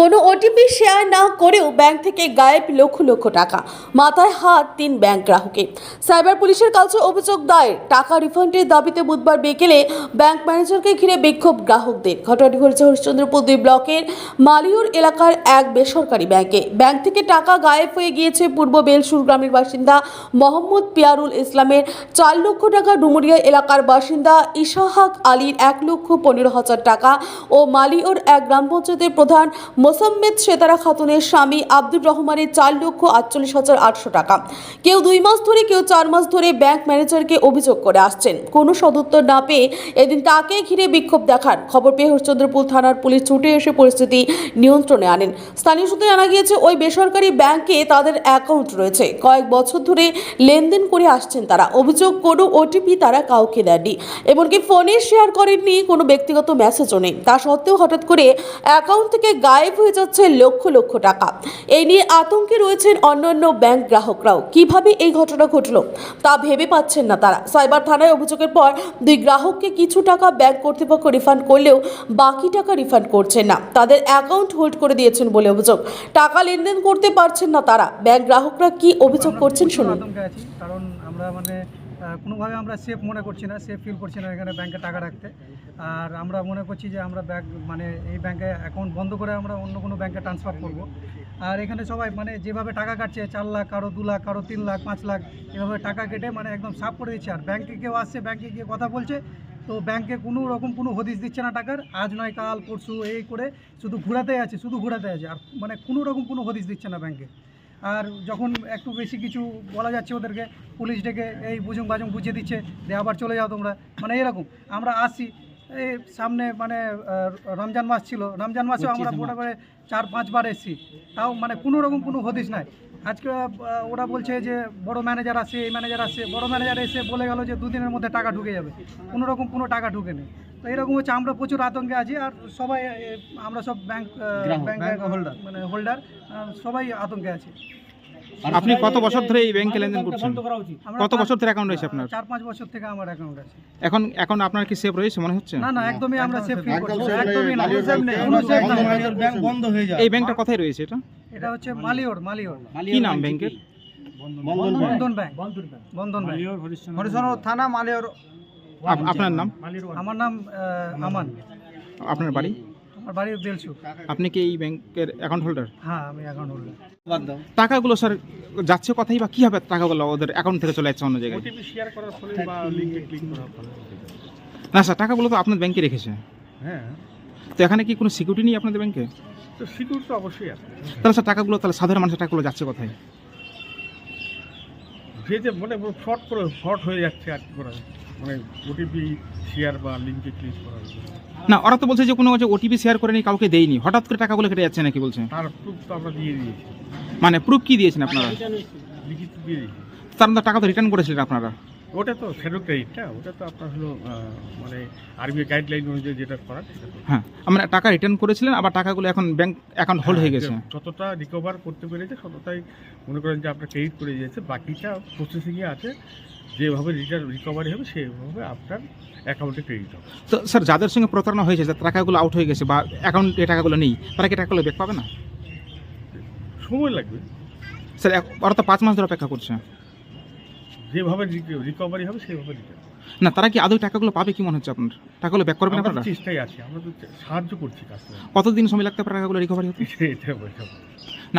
কোনো OTP share না করেও ব্যাংক থেকে গায়েব লক্ষ লক্ষ টাকা। মাথায় হাত তিন ব্যাংক গ্রাহকের। সাইবার পুলিশের কাছে অভিযোগ দায়ের। টাকা রিফান্ডের দাবিতে বুধবার বিকেলে ব্যাংক ম্যানেজারকে ঘিরে বিক্ষোভ গ্রাহকদের। ঘটনাটি ঘটেছে হরিশ্চন্দ্রপুর দুই ব্লকের মালিউর এলাকার এক বেসরকারি ব্যাংকে ব্যাংক থেকে টাকা গায়েব হয়ে গিয়েছে পূর্ব বেলসুর গ্রামের বাসিন্দা মোহাম্মদ পিয়ারুল ইসলামের চার লক্ষ টাকা ডুমুরিয়া এলাকার বাসিন্দা ইশাহাক আলীর এক লক্ষ পনেরো হাজার টাকা ও মালিওর এক গ্রাম পঞ্চায়েতের প্রধান মোসাম্মেদ সেতারা খাতুনের স্বামী আব্দুর রহমানের চার লক্ষ আটচল্লিশ হাজার আটশো টাকা। কেউ দুই মাস ধরে, কেউ চার মাস ধরে ব্যাংক ম্যানেজারকে অভিযোগ করে আসছেন। কোনো সদুত্তর না পেয়ে এদিন তাকে ঘিরে বিক্ষোভ দেখান। খবর পেয়ে হরিশ্চন্দ্রপুর থানার পুলিশ ছুটে এসে পরিস্থিতি নিয়ন্ত্রণে আনেন। স্থানীয় সূত্রে জানা গিয়েছে, ওই বেসরকারি ব্যাংকে তাদের অ্যাকাউন্ট রয়েছে। কয়েক বছর ধরে লেনদেন করে আসছেন তারা। অভিযোগ কোনো ওটিপি তারা কাউকে দেননি। এমনকি ফোনে শেয়ার করেননি, কোনো ব্যক্তিগত মেসেজও নেই। তা সত্ত্বেও হঠাৎ করে অ্যাকাউন্ট থেকে গায়েব হয়ে যাচ্ছে লক্ষ লক্ষ টাকা। এই নিয়ে আতঙ্কে রয়েছেন অন্যান্য ব্যাংক গ্রাহকরাও। কীভাবে এই ঘটনা ঘটলো তা ভেবে পাচ্ছেন না তারা। সাইবার থানায় অভিযোগের পর দুই গ্রাহককে কিছু টাকা ব্যাংক কর্তৃপক্ষ রিফান্ড করলেও বাকি টাকা রিফান্ড করছেন না। তাদের অ্যাকাউন্ট হোল্ড করে দিয়েছেন বলে অভিযোগ। টাকা লেনদেন করতে পারছেন না তারা। ব্যাংক গ্রাহকরা কি অভিযোগ করছেন শুনুন। কারণ আমরা মানে কোনোভাবে আমরা সেফ মনে করছি না সেফ ফিল করছি না এখানে ব্যাংকে টাকা রাখতে। আর আমরা মনে করছি যে আমরা ব্যাংক মানে এই ব্যাংকে অ্যাকাউন্ট বন্ধ করে আমরা অন্য কোনো ব্যাংকে ট্রান্সফার করব। আর এখানে সবাই মানে যেভাবে টাকা কাটছে, চার লাখ, কারও দু লাখ, কারও তিন লাখ, পাঁচ লাখ, এভাবে টাকা কেটে মানে একদম সাফ করে দিচ্ছে। আর ব্যাংকে কেউ আসছে ব্যাংকে গিয়ে কথা বলছে, তো ব্যাংকে কোনো রকম কোনো হদিশ দিচ্ছে না টাকার। আজ নয়, কাল, পরশু, এই করে শুধু ঘোরাতে আছে, শুধু ঘোরাতে আছে। আর মানে কোনো রকম কোনো হদিশ দিচ্ছে না ব্যাংকে আর যখন একটু বেশি কিছু বলা যাচ্ছে ওদেরকে, পুলিশ ডেকে এই বুঝুং বাজুং বুঝিয়ে দিচ্ছে দিয়ে আবার চলে যাও তোমরা। মানে এরকম, আমরা আসি এই সামনে মানে রমজান মাস ছিল। রমজান মাসেও আমরা মোটামুটি চার পাঁচবার এসেছি। তাও মানে কোনো রকম কোনো হদিস নাই। আজকে ওরা বলছে যে বড় ম্যানেজার আসে এই ম্যানেজার আসে বড় ম্যানেজার এসে বলে গেল যে দুদিনের মধ্যে টাকা ঢুকে যাবে। কোনো রকম কোনো টাকা ঢুকে নেই। তো এরকম হচ্ছে আমরা প্রচুর আতঙ্কে আছি আর সবাই আমরা সব ব্যাংক ব্যাংক হোল্ডার মানে হোল্ডার সবাই আতঙ্কে আছি। আপনি কত বছর ধরে এই ব্যাংকে লেনদেন করছেন? কত বছর ধরে অ্যাকাউন্ট রয়েছে আপনার? চার পাঁচ বছর থেকে আমার অ্যাকাউন্ট আছে। এখন এখন আপনার কি সেভ রয়েছে মনে হচ্ছে? না না একদমই আমরা সেফ করছি। একদমই না নেই, কোনো safe নেই, কোনো safe নেই। ব্যাংক বন্ধ হয়ে যায় এই ব্যাংকটা কোথায় রয়েছে এটা? এটা হচ্ছে মালিওর মালিওর। কি নাম ব্যাংকের Bandhan bank. Bandhan bank. Bandhan bank. Harishchandra থানা মালিয়র আপনার নাম? আমার নাম আমান। আপনার বাড়ি? আমার বাড়ি বেলসু আপনি কি এই ব্যাংকের অ্যাকাউন্ট হোল্ডার হ্যাঁ আমি অ্যাকাউন্ট হোল্ডার টাকাগুলো স্যার যাচ্ছে কথাই বা কীভাবে টাকাগুলো? ওদের অ্যাকাউন্ট থেকে চলে যাচ্ছে অন্য জায়গায়। না স্যার টাকাগুলো তো আপনার ব্যাংকে রেখেছে। হ্যাঁ। তো এখানে কি কোনো সিকিউরিটি নেই আপনাদের ব্যাংকে তো সিকিউর তো অবশ্যই আছে। তাহলে স্যার টাকাগুলো তাহলে সাধারণ মানুষের টাকাগুলো যাচ্ছে কোথায়? যে যে মানে ফ্রড করে ফ্রড হয়ে যাচ্ছে আর কি করা মানে ওটিপি শেয়ার বা লিঙ্কে ক্লিক করার জন্য। না ওরা তো বলছে যে কোনো ওটিপি শেয়ার করেনি কাউকে দেয়নি। হঠাৎ করে টাকাগুলো কেটে যাচ্ছে নাকি বলছে? তার প্রুফ তো আমরা দিয়ে দিয়েছি। মানে প্রুফ কি দিয়েছেন আপনারা? লিখিত দিয়ে দিয়েছি। তার টাকা তো রিটার্ন করেছিলেন আপনারা। ওটা তো শ্যাডো ক্রেডিটটা ওটা তো আপনার হলো মানে আরবিআই গাইডলাইন অনুযায়ী যেটা করার হ্যাঁ আমরা টাকা রিটার্ন করেছিলেন আবার টাকাগুলো এখন ব্যাংক অ্যাকাউন্ট হোল্ড হয়ে গেছে। হ্যাঁ, যতটা রিকভার করতে পেরেছে ততটাই মনে করেন যে আপনার ক্রেডিট করে দিয়েছে। বাকিটা প্রসেসিংয়ে আছে যেভাবে রিটার্ন রিকভারি হবে সেভাবে আপনার অ্যাকাউন্টে ক্রেডিট হবে। তো স্যার যাদের সঙ্গে প্রতারণা হয়েছে যে টাকাগুলো আউট হয়ে গেছে বা অ্যাকাউন্টে টাকাগুলো নেই তারা কি টাকাগুলো ব্যাক পাবে না? সময় লাগবে। স্যার ওরা তো পাঁচ মাস ধরে অপেক্ষা করছে। যেভাবে রিকভারি হবে সেভাবে রিটার্ন না তারা কি আদৌ টাকাগুলো পাবে কি মনে হচ্ছে আপনার? টাকাগুলো ব্যাক করবেন আপনারা? চেষ্টাই আছি আমরা তো সাহায্য করছি কাস্টমার কতদিন সময় লাগতে পারে টাকাগুলো রিকভারি হতে? এটা বলতে।